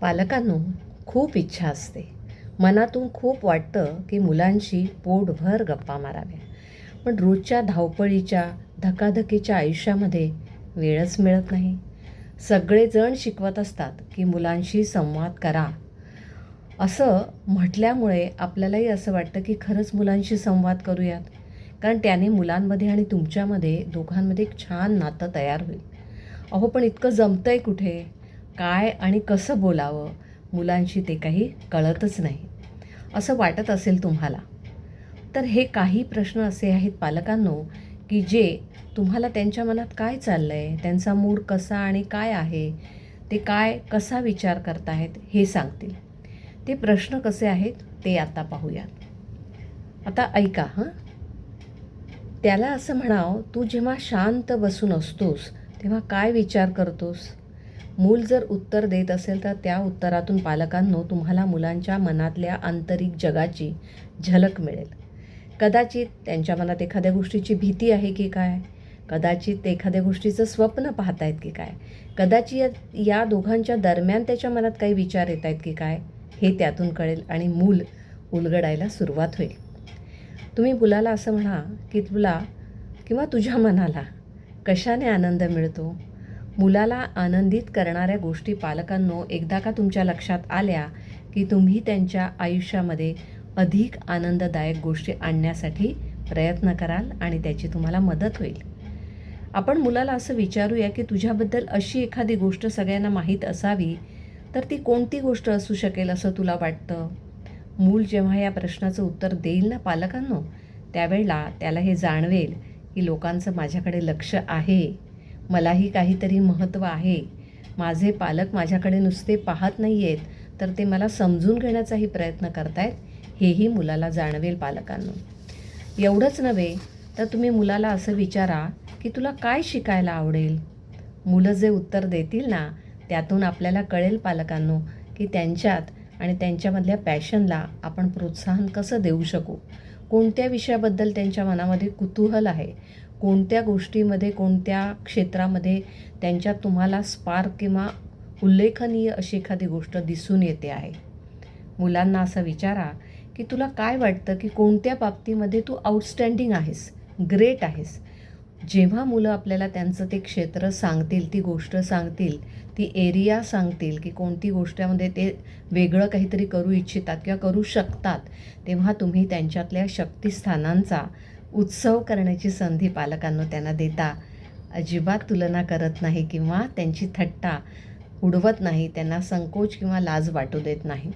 पालकांनो खूप इच्छा असते. मनातून खूप वाटतं की मुलांशी पोटभर गप्पा माराव्या. पण रोजच्या धावपळीच्या धकाधकीच्या आयुष्यामध्ये वेळच मिळत नाही. सगळेजण शिकवत असतात की मुलांशी संवाद करा. असं म्हटल्यामुळे आपल्यालाही असं वाटतं की खरंच मुलांशी संवाद करूयात. कारण त्याने मुलांमध्ये आणि तुमच्यामध्ये दोघांमध्ये एक छान नातं तयार होईल. अहो पण इतकं जमतं आहे कुठे? काय आणि कसं बोलावं मुलांशी ते काही कळतच नाही. असं वाटत असेल तुम्हाला? तर हे काही प्रश्न असे आहेत पालकांनो की जे तुम्हाला त्यांच्या मनात काय चाललं आहे त्यांचा मूड कसा आणि काय आहे ते काय कसा विचार करतायत हे सांगतील. ते प्रश्न कसे आहेत ते आता पाहूयात. आता ऐका हां? त्याला असं म्हणावं तू जेव्हा शांत बसून असतोस तेव्हा काय विचार करतोस? मूल जर उत्तर देत असेल तर त्या उत्तरातून पालकांनो तुम्हाला मुलांच्या मनातल्या आंतरिक जगाची झलक मिळेल. कदाचित त्यांच्या मनात एखाद्या गोष्टीची भीती आहे की काय? कदाचित ते एखाद्या गोष्टीचं स्वप्न पाहतायत की काय? कदाचित या दोघांच्या दरम्यान त्याच्या मनात काही विचार येत आहेत की काय? हे त्यातून कळेल आणि मूल उलगडायला सुरुवात होईल. तुम्ही मुलाला असं म्हणा की तुला किंवा तुझ्या मनाला कशाने आनंद मिळतो? मुलाला आनंदित करणाऱ्या गोष्टी पालकांनो एकदा का तुमच्या लक्षात आल्या की तुम्ही त्यांच्या आयुष्यामध्ये अधिक आनंददायक गोष्टी आणण्यासाठी प्रयत्न कराल आणि त्याची तुम्हाला मदत होईल. आपण मुलाला असं विचारूया की तुझ्याबद्दल अशी एखादी गोष्ट सगळ्यांना माहीत असावी तर ती कोणती गोष्ट असू शकेल असं तुला वाटतं? मूल जेव्हा या प्रश्नाचं उत्तर देईल ना पालकांनो त्यावेळेला त्याला हे जाणवेल की लोकांचं माझ्याकडे लक्ष आहे. मलाही काहीतरी महत्त्व आहे. माझे पालक माझ्याकडे नुसते पाहत नाही आहेत तर ते मला समजून घेण्याचाही प्रयत्न करतायत हेही मुलाला जाणवेल पालकांनो. एवढंच नव्हे तर तुम्ही मुलाला असं विचारा की तुला काय शिकायला आवडेल? मुलं जे उत्तर देतील ना त्यातून आपल्याला कळेल पालकांनो की त्यांच्यात आणि त्यांच्यामधल्या पॅशनला आपण प्रोत्साहन कसं देऊ शकू? कोणत्या विषयाबद्दल त्यांच्या मनामध्ये कुतूहल आहे? कोणत्या गोष्टीमध्ये कोणत्या क्षेत्रामध्ये त्यांच्यात तुम्हाला स्पार्क किंवा उल्लेखनीय अशी एखादी गोष्ट दिसून येते आहे? मुलांना असं विचारा की तुला काय वाटतं की कोणत्या बाबतीमध्ये तू आउटस्टँडिंग आहेस ग्रेट आहेस? जेव्हा मुलं आपल्याला त्यांचं ते क्षेत्र सांगतील ती गोष्ट सांगतील ती एरिया सांगतील की कोणती गोष्टामध्ये ते वेगळं काहीतरी करू इच्छितात किंवा करू शकतात तेव्हा तुम्ही त्यांच्यातल्या शक्तिस्थानांचा उत्सव करण्याची संधी पालकांनो त्यांना देता. अजिबात तुलना करत नाही किंवा त्यांची थट्टा उडवत नाही त्यांना संकोच किंवा लाज वाटू देत नाही.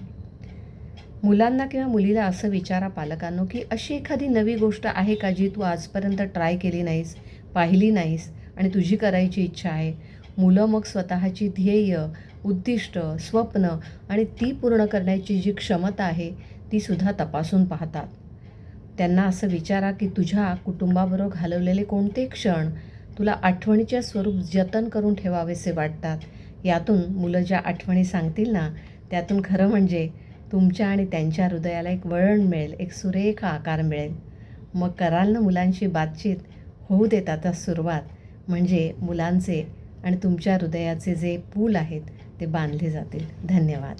मुलांना किंवा मुलीला असं विचारा पालकांनो की अशी एखादी नवी गोष्ट आहे का जी तू आजपर्यंत ट्राय केली नाहीस पाहिली नाहीस आणि तुझी करायची इच्छा आहे? मुलं मग स्वतःची ध्येय उद्दिष्ट स्वप्न आणि ती पूर्ण करण्याची जी क्षमता आहे ती सुद्धा तपासून पाहतात. त्यांना असं विचारा की तुझ्या कुटुंबाबरोबर घालवलेले कोणते क्षण तुला आठवणीच्या स्वरूप जतन करून ठेवावेसे वाटतात? यातून मुलं ज्या आठवणी सांगतील ना त्यातून खरं म्हणजे तुमच्या आणि त्यांच्या हृदयाला एक वळण मिळेल एक सुरेख आकार मिळेल. मग कराल ना मुलांशी बातचीत? होऊ देत आता सुरुवात. म्हणजे मुलांचे आणि तुमच्या हृदयाचे जे पूल आहेत ते बांधले जातील. धन्यवाद.